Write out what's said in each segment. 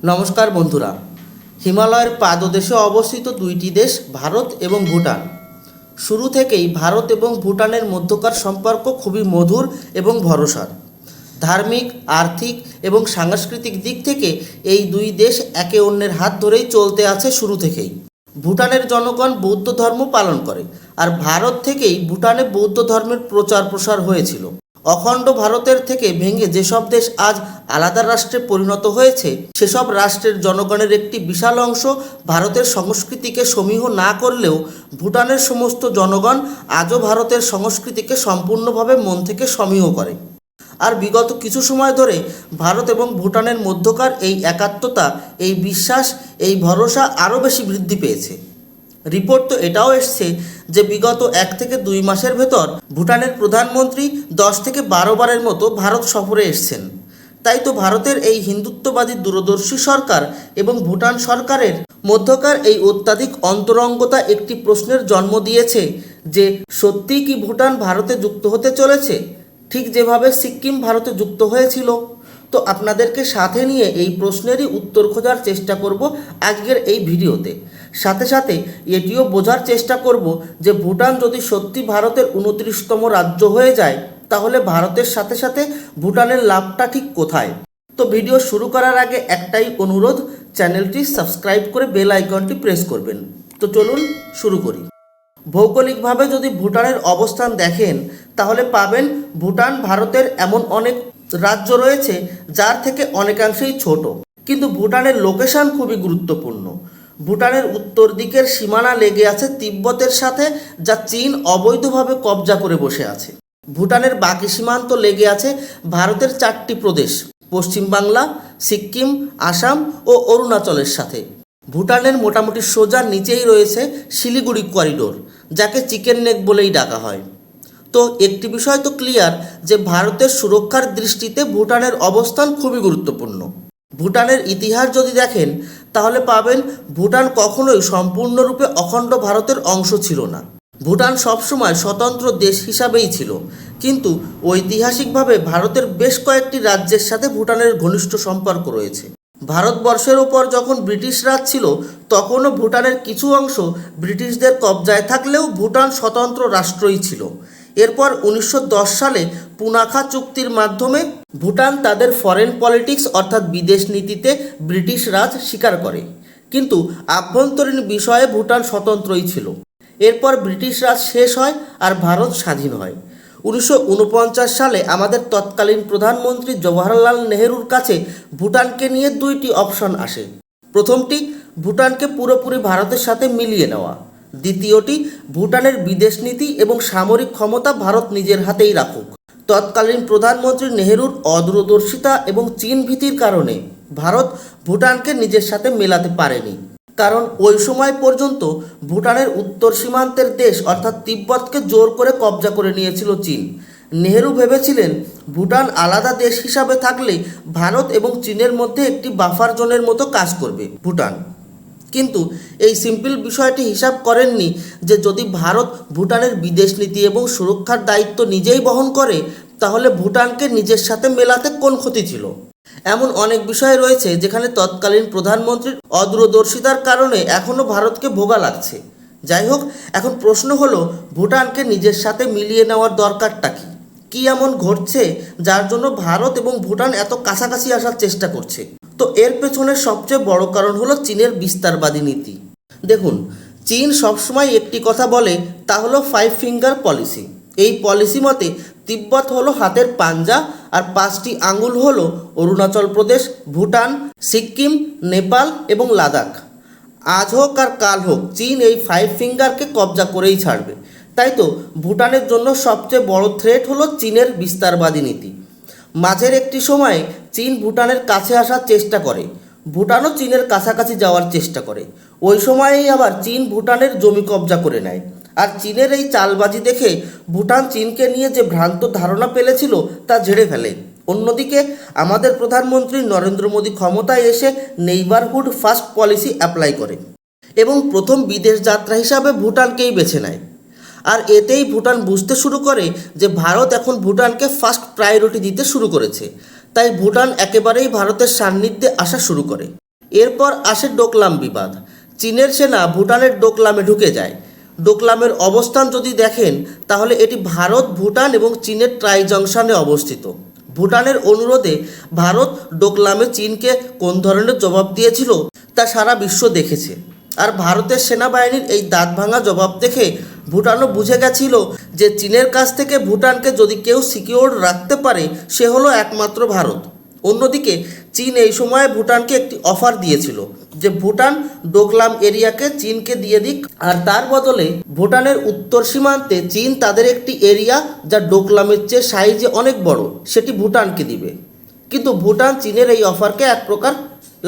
নমস্কার বন্ধুরা। হিমালয়ের পাদদেশে অবস্থিত দুইটি দেশ, ভারত এবং ভুটান। শুরু থেকেই ভারত এবং ভুটানের মধ্যকার সম্পর্ক খুবই মধুর এবং ভরসার। ধার্মিক, আর্থিক এবং সাংস্কৃতিক দিক থেকে এই দুই দেশ একে অন্যের হাত ধরেই চলতে আছে শুরু থেকেই। ভুটানের জনগণ বৌদ্ধ ধর্ম পালন করে, আর ভারত থেকেই ভুটানে বৌদ্ধ ধর্মের প্রচার প্রসার হয়েছিল। অখণ্ড ভারতের থেকে ভেঙে যেসব দেশ আজ আলাদা রাষ্ট্রে পরিণত হয়েছে, সেসব রাষ্ট্রের জনগণের একটি বিশাল অংশ ভারতের সংস্কৃতিকে সমীহ না করলেও ভুটানের সমস্ত জনগণ আজও ভারতের সংস্কৃতিকে সম্পূর্ণভাবে মন থেকে সমীহ করে। আর বিগত কিছু সময় ধরে ভারত এবং ভুটানের মধ্যকার এই একাত্মতা, এই বিশ্বাস, এই ভরসা আরও বেশি বৃদ্ধি পেয়েছে। রিপোর্ট তো এটাও এসছে যে বিগত এক থেকে দুই মাসের ভেতর ভুটানের প্রধানমন্ত্রী দশ থেকে বারো বারের মতো ভারত সফরে এসছেন। তাই তো ভারতের এই হিন্দুত্ববাদী দূরদর্শী সরকার এবং ভুটান সরকারের মধ্যকার এই অত্যাধিক অন্তরঙ্গতা একটি প্রশ্নের জন্ম দিয়েছে যে সত্যিই কি ভুটান ভারতে যুক্ত হতে চলেছে? ঠিক যেভাবে সিকিম ভারতে যুক্ত হয়েছিল। তো আপনাদেরকে সাথে নিয়ে এই প্রশ্নেরই উত্তর খোঁজার চেষ্টা করব আজকের এই ভিডিওতে। সাথে সাথে এটিও বোঝার চেষ্টা করব যে ভুটান যদি সত্যি ভারতের উনত্রিশতম রাজ্য হয়ে যায় তাহলে ভারতের সাথে সাথে ভুটানের লাভটা ঠিক কোথায়? তো ভিডিও শুরু করার আগে একটাই অনুরোধ, চ্যানেলটি সাবস্ক্রাইব করে বেল আইকনটি প্রেস করবেন। তো চলুন শুরু করি। ভৌগোলিকভাবে যদি ভুটানের অবস্থান দেখেন, তাহলে পাবেন ভুটান ভারতের এমন অনেক রাজ্য রয়েছে যার থেকে অনেকাংশেই ছোট। কিন্তু ভুটানের লোকেশন খুবই গুরুত্বপূর্ণ। ভুটানের উত্তর দিকের সীমানা লেগে আছে তিব্বতের সাথে, যা চীন অবৈধভাবে কবজা করে বসে আছে। ভুটানের বাকি সীমান্ত লেগে আছে ভারতের চারটি প্রদেশ পশ্চিমবাংলা সিকিম, আসাম ও অরুণাচলের সাথে। ভুটানের মোটামুটি সোজা নিচেই রয়েছে শিলিগুড়ি করিডোর, যাকে চিকেন নেক বলেই ডাকা হয়। তো একটি বিষয় তো ক্লিয়ার যে ভারতের সুরক্ষার দৃষ্টিতে ভুটানের অবস্থান খুবই গুরুত্বপূর্ণ। ভুটানের ইতিহাস যদি দেখেন, তাহলে পাবেন ভুটান কখনোই সম্পূর্ণরূপে অখণ্ড ভারতের অংশ ছিল না। ভুটান সবসময় স্বতন্ত্র দেশ হিসাবেই ছিল, কিন্তু ঐতিহাসিকভাবে ভারতের বেশ কয়েকটি রাজ্যের সাথে ভুটানের ঘনিষ্ঠ সম্পর্ক রয়েছে। ভারতবর্ষের ওপর যখন ব্রিটিশ রাজ ছিল, তখনও ভুটানের কিছু অংশ ব্রিটিশদের কবজায় থাকলেও ভুটান স্বতন্ত্র রাষ্ট্রই ছিল। এরপর উনিশশো দশ সালে পুনাখা চুক্তির মাধ্যমে ভুটান তাদের ফরেন পলিটিক্স অর্থাৎ বিদেশ নীতিতে ব্রিটিশ রাজ স্বীকার করে। কিন্তু আভ্যন্তরীণ বিষয়ে ভুটান স্বতন্ত্রই ছিল। এরপর ব্রিটিশ রাজ শেষ হয় আর ভারত স্বাধীন হয়। উনিশশো ঊনপঞ্চাশ সালে আমাদের তৎকালীন প্রধানমন্ত্রী জওয়াহরলাল নেহেরুর কাছে ভুটানকে নিয়ে দুইটি অপশন আসে। প্রথমটি, ভুটানকে পুরোপুরি ভারতের সাথে মিলিয়ে নেওয়া। দ্বিতীয়টি, ভুটানের বিদেশ নীতি এবং সামরিক ক্ষমতা ভারত নিজের হাতেই রাখুক। তৎকালীন প্রধানমন্ত্রী নেহেরুর অদূরদর্শিতা এবং চীন ভীতির কারণে ভারত ভুটানকে নিজের সাথে মেলাতে পারেনি। কারণ ওই সময় পর্যন্ত ভুটানের উত্তর সীমান্তের দেশ অর্থাৎ তিব্বতকে জোর করে কবজা করে নিয়েছিল চীন। নেহেরু ভেবেছিলেন, ভুটান আলাদা দেশ হিসাবে থাকলে ভারত এবং চীনের মধ্যে একটি বাফার জোনের মতো কাজ করবে ভুটান। কিন্তু এই সিম্পল বিষয়টি হিসাব করেননি যে যদি ভারত ভুটানের বিদেশ নীতি এবং সুরক্ষার দায়িত্ব নিজেই বহন করে, তাহলে ভুটানকে নিজের সাথে মেলাতে কোন ক্ষতি ছিল? এমন অনেক বিষয় রয়েছে যেখানে তৎকালীন প্রধানমন্ত্রীর অদূরদর্শিতার কারণে এখনও ভারতকে ভোগা লাগছে। যাই হোক, এখন প্রশ্ন হলো, ভুটানকে নিজের সাথে মিলিয়ে নেওয়ার দরকারটা কি? কি এমন ঘটছে যার জন্য ভারত এবং ভুটান এত কাছাকাছি আসার চেষ্টা করছে? তো এর পেছনে সবচেয়ে বড় কারণ হলো চীনের বিস্তারবাদী নীতি। দেখুন, চীন সবসময় একটি কথা বলে, তা হলো ফাইভ ফিঙ্গার পলিসি এই পলিসি মতে তিব্বত হলো হাতের পাঞ্জা আর পাঁচটি আঙ্গুল হলো অরুণাচল প্রদেশ, ভুটান সিকিম নেপাল এবং লাদাখ। আজ হোক আর কাল হোক, চীন এই ফাইভ ফিঙ্গারকে কবজা করেই ছাড়বে। তাই তো ভুটানের জন্য সবচেয়ে বড় থ্রেট হলো চীনের বিস্তারবাদী নীতি। মাঝের একটি সময়ে চীন ভুটানের কাছে আসার চেষ্টা করে। ভুটানও চীনের কাছাকাছি যাওয়ার চেষ্টা করে। ওই সময়েই আবার চীন ভুটানের জমি কবজা করে নেয়। আর চীনের এই চালবাজি দেখে ভুটান চীনকে নিয়ে যে ভ্রান্ত ধারণা পেলেছিল, তা ঝেড়ে ফেলে। অন্যদিকে, আমাদের প্রধানমন্ত্রী নরেন্দ্র মোদী ক্ষমতায় এসে নেইবারহুড ফার্স্ট পলিসি অ্যাপ্লাই করে এবং প্রথম বিদেশ যাত্রা হিসাবে ভুটানকেই বেছে নেয়। আর এতেই ভুটান বুঝতে শুরু করে যে ভারত এখন ভুটানকে ফার্স্ট প্রায়োরিটি দিতে শুরু করেছে। তাই ভুটান একেবারেই ভারতের সান্নিধ্যে আসা শুরু করে। এরপর আসে ডোকলাম বিবাদ। চীনের সেনা ভুটানের ডোকলামে ঢুকে যায়। ডোকলামের অবস্থান যদি দেখেন, তাহলে এটি ভারত, ভুটান এবং চীনের ট্রাই জংশনে অবস্থিত। ভুটানের অনুরোধে ভারত ডোকলামে চীনকে কোন ধরনের জবাব দিয়েছিল, তা সারা বিশ্ব দেখেছে। আর ভারতের সেনাবাহিনীর এই দাঁত ভাঙা জবাব দেখে ভুটানও বুঝে গেছিল যে চীনের কাছ থেকে ভুটানকে যদি কেউ সিকিওর রাখতে পারে, সে হলো একমাত্র ভারত। অন্যদিকে চীন এই সময়ে ভুটানকে একটি অফার দিয়েছিল যে ভুটান ডোকলাম এরিয়াকে চীনকে দিয়ে দিক, আর তার বদলে ভুটানের উত্তর সীমান্তে চীন তাদের একটি এরিয়া যা ডোকলামের চেয়ে সাইজে অনেক বড়, সেটি ভুটানকে দিবে। কিন্তু ভুটান চীনের এই অফারকে এক প্রকার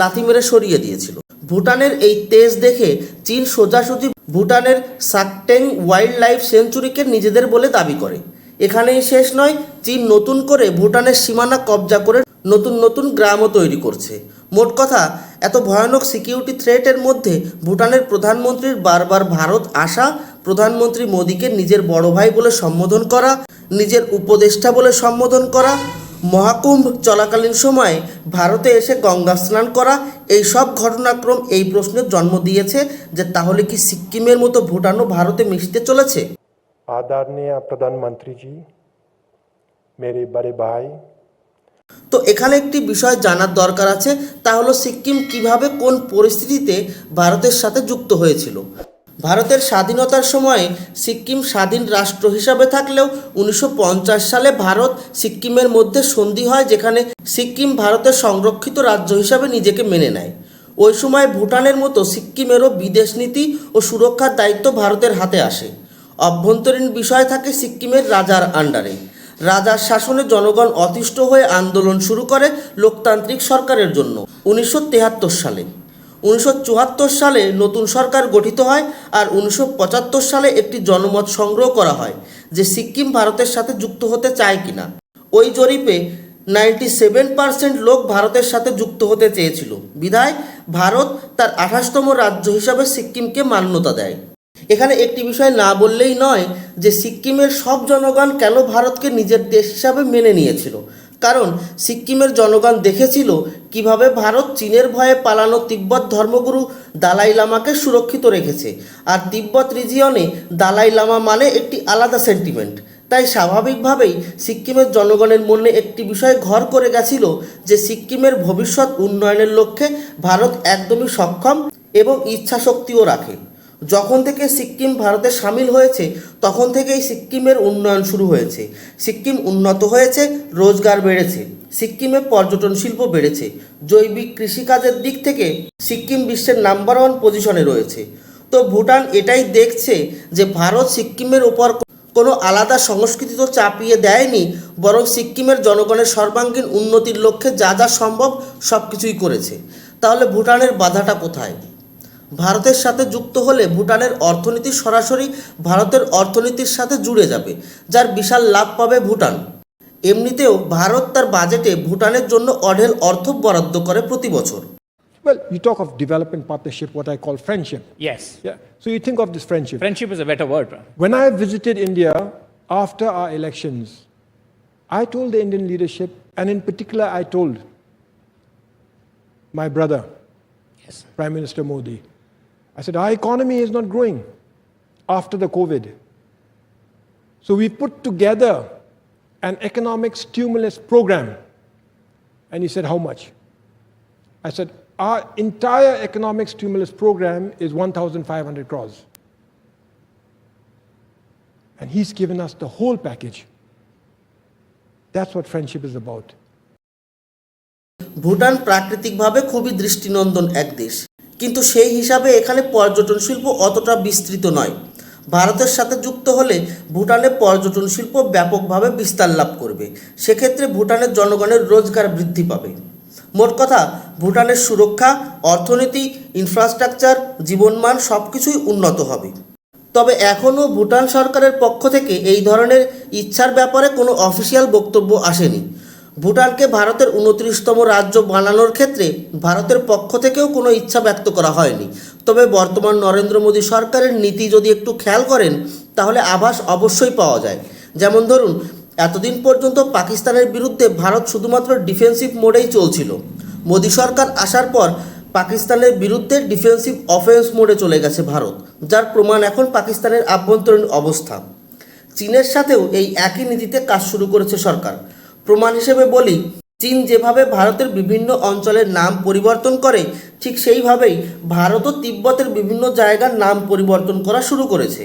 লাথি মেরে সরিয়ে দিয়েছিল। ভুটানের এই তেজ দেখে চীন সোজাসুজি ভুটানের সাকটেং ওয়াইল্ড লাইফ সেঞ্চুরিকে নিজেদের বলে দাবি করে। এখানেই শেষ নয়, চীন নতুন করে ভুটানের সীমানা কবজা করে নতুন নতুন গ্রামও তৈরি করছে মোট কথা এত ভয়ানক সিকিউরিটি থ্রেটের মধ্যে ভুটানের প্রধানমন্ত্রীর বারবার ভারত আসা প্রধানমন্ত্রী মোদীকে নিজের বড় ভাই বলে সম্বোধন করা নিজের উপদেষ্টা বলে সম্বোধন করা মহাকুম্ভ চলাকালীন সময়ে ভারতে এসে গঙ্গা স্নান করা এই সব ঘটনাক্রম এই প্রশ্নের জন্ম দিয়েছে যে তাহলে কি সিক্কিমের মতো ভুটানও ভারতে মিশতে চলেছে आदरणीय प्रधानमंत्री जी मेरे बड़े भाई তো এখানে একটি বিষয় জানার দরকার আছে, তা হলো সিকিম কীভাবে কোন পরিস্থিতিতে ভারতের সাথে যুক্ত হয়েছিল। ভারতের স্বাধীনতার সময়ে সিকিম স্বাধীন রাষ্ট্র হিসাবে থাকলেও উনিশশো পঞ্চাশ সালে ভারত সিকিমের মধ্যে সন্ধি হয়, যেখানে সিকিম ভারতের সংরক্ষিত রাজ্য হিসাবে নিজেকে মেনে নেয়। ওই সময় ভুটানের মতো সিকিমেরও বিদেশ নীতি ও সুরক্ষার দায়িত্ব ভারতের হাতে আসে। অভ্যন্তরীণ বিষয় থাকে সিকিমের রাজার আন্ডারে। রাজার শাসনে জনগণ অতিষ্ঠ হয়ে আন্দোলন শুরু করে লোকতান্ত্রিক সরকারের জন্য। উনিশশো সালে। উনিশশো চুয়াত্তর সালে নতুন সরকার গঠিত হয় আর উনিশশো পঁচাত্তর সালে একটি জনমত সংগ্রহ করা হয় যে সিকিম ভারতের সাথে যুক্ত হতে চায় কিনা। ওই জরিপে নাইনটি সেভেন পার্সেন্ট লোক ভারতের সাথে যুক্ত হতে চেয়েছিল। বিধায় ভারত তার আঠাশতম রাজ্য হিসাবে সিকিমকে মান্যতা দেয়। এখানে একটি বিষয় না বললেই নয় যে সিকিমের সব জনগণ কেন ভারতকে নিজের দেশ হিসাবে মেনে নিয়েছিল। কারণ সিকিমের জনগণ দেখেছিল কীভাবে ভারত চীনের ভয়ে পালানো তিব্বত ধর্মগুরু দালাই লামাকে সুরক্ষিত রেখেছে। আর তিব্বত রিজিয়নে দালাই লামা মানে একটি আলাদা সেন্টিমেন্ট তাই স্বাভাবিকভাবেই সিকিমের জনগণের মনে একটি বিষয় ঘর করে গেছিল যে সিকিমের ভবিষ্যৎ উন্নয়নের লক্ষ্যে ভারত একদমই সক্ষম এবং ইচ্ছাশক্তিও রাখে। যখন থেকে সিক্কিম ভারতে সামিল হয়েছে, তখন থেকেই সিক্কিমের উন্নয়ন শুরু হয়েছে। সিক্কিম উন্নত হয়েছে, রোজগার বেড়েছে। সিক্কিমে পর্যটন শিল্প বেড়েছে। জৈবিক কৃষিকাজের দিক থেকে সিক্কিম বিশ্বের নাম্বার ওয়ান পজিশনে রয়েছে। তো ভুটান এটাই দেখছে যে ভারত সিক্কিমের উপর কোনো আলাদা সংস্কৃতি তো চাপিয়ে দেয়নি, বরং সিক্কিমের জনগণের সর্বাঙ্গীন উন্নতির লক্ষ্যে যা যা সম্ভব সব কিছুই করেছে। তাহলে ভুটানের বাধাটা কোথায়? ভারতের সাথে যুক্ত হলে ভুটানের অর্থনীতি সরাসরি ভারতের অর্থনীতির সাথে জুড়ে যাবে যার বিশাল লাভ পাবে ভুটান এমনিতেও ভারত তার বাজেটে ভুটানের জন্য অঢেল অর্থ বরাদ্দ করে প্রতি বছর Well, you talk of development partnership, what I call friendship. Yes. Yeah. So you think of this friendship. Friendship is a better word. bro. When I visited India after our elections, I told the Indian leadership, and in particular, I told my brother, Yes. Prime Minister Modi, I said, our economy is not growing after the COVID. So we put together an economic stimulus program. And he said, How much? I said, Our entire economic stimulus program is 1,500 crores. And he's given us the whole package. That's what friendship is about. Bhutan প্রাকৃতিকভাবে খুবই দৃষ্টিনন্দন এক দেশ কিন্তু সেই হিসাবে এখানে পর্যটন শিল্প অতটা বিস্তৃত নয়। ভারতের সাথে যুক্ত হলে ভুটানে পর্যটন শিল্প ব্যাপকভাবে বিস্তার লাভ করবে। সেক্ষেত্রে ভুটানের জনগণের রোজগার বৃদ্ধি পাবে। মোট কথা, ভুটানের সুরক্ষা, অর্থনীতি ইনফ্রাস্ট্রাকচার জীবনমান সব কিছুই উন্নত হবে। তবে এখনও ভুটান সরকারের পক্ষ থেকে এই ধরনের ইচ্ছার ব্যাপারে কোনো অফিসিয়াল বক্তব্য আসেনি। ভুটানকে ভারতের উনত্রিশতম রাজ্য বানানোর ক্ষেত্রে ভারতের পক্ষ থেকেও কোনো ইচ্ছা ব্যক্ত করা হয়নি। তবে বর্তমান নরেন্দ্র মোদী সরকারের নীতি যদি একটু খেয়াল করেন, তাহলে আভাস অবশ্যই পাওয়া যায়। যেমন ধরুন, এতদিন পর্যন্ত পাকিস্তানের বিরুদ্ধে ভারত শুধুমাত্র ডিফেন্সিভ মোডেই চলছিল। মোদী সরকার আসার পর পাকিস্তানের বিরুদ্ধে ডিফেন্সিভ অফেন্স মোডে চলে গেছে ভারত, যার প্রমাণ এখন পাকিস্তানের আভ্যন্তরীণ অবস্থা। চীনের সাথেও এই একই নীতিতে কাজ শুরু করেছে সরকার। প্রমাণ হিসেবে বলি, চীন যেভাবে ভারতের বিভিন্ন অঞ্চলের নাম পরিবর্তন করে, ঠিক সেইভাবেই ভারতও তিব্বতের বিভিন্ন জায়গার নাম পরিবর্তন করা শুরু করেছে।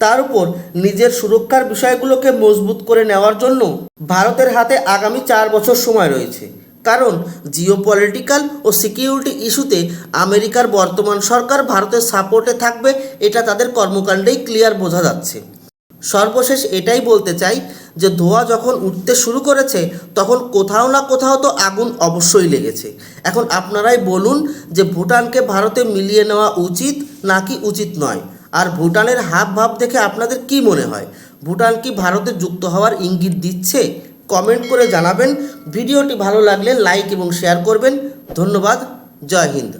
তার উপর নিজের সুরক্ষার বিষয়গুলোকে মজবুত করে নেওয়ার জন্য ভারতের হাতে আগামী চার বছর সময় রয়েছে। কারণ, জিওপলিটিক্যাল ও সিকিউরিটি ইস্যুতে আমেরিকার বর্তমান সরকার ভারতের সাপোর্টে থাকবে, এটা তাদের কর্মকাণ্ডেই ক্লিয়ার বোঝা যাচ্ছে। সর্বশেষ এটাই বলতে চাই যে ধোঁয়া যখন উঠতে শুরু করেছে, তখন কোথাও না কোথাও তো আগুন অবশ্যই লেগেছে। এখন আপনারাই বলুন যে ভুটানকে ভারতে মিলিয়ে নেওয়া উচিত নাকি উচিত নয়? আর ভুটানের হাব ভাব দেখে আপনাদের কি মনে হয়? ভুটান কি ভারতে যুক্ত হওয়ার ইঙ্গিত দিচ্ছে? কমেন্ট করে জানাবেন। ভিডিওটি ভালো লাগলে লাইক এবং শেয়ার করবেন। ধন্যবাদ। জয় হিন্দ।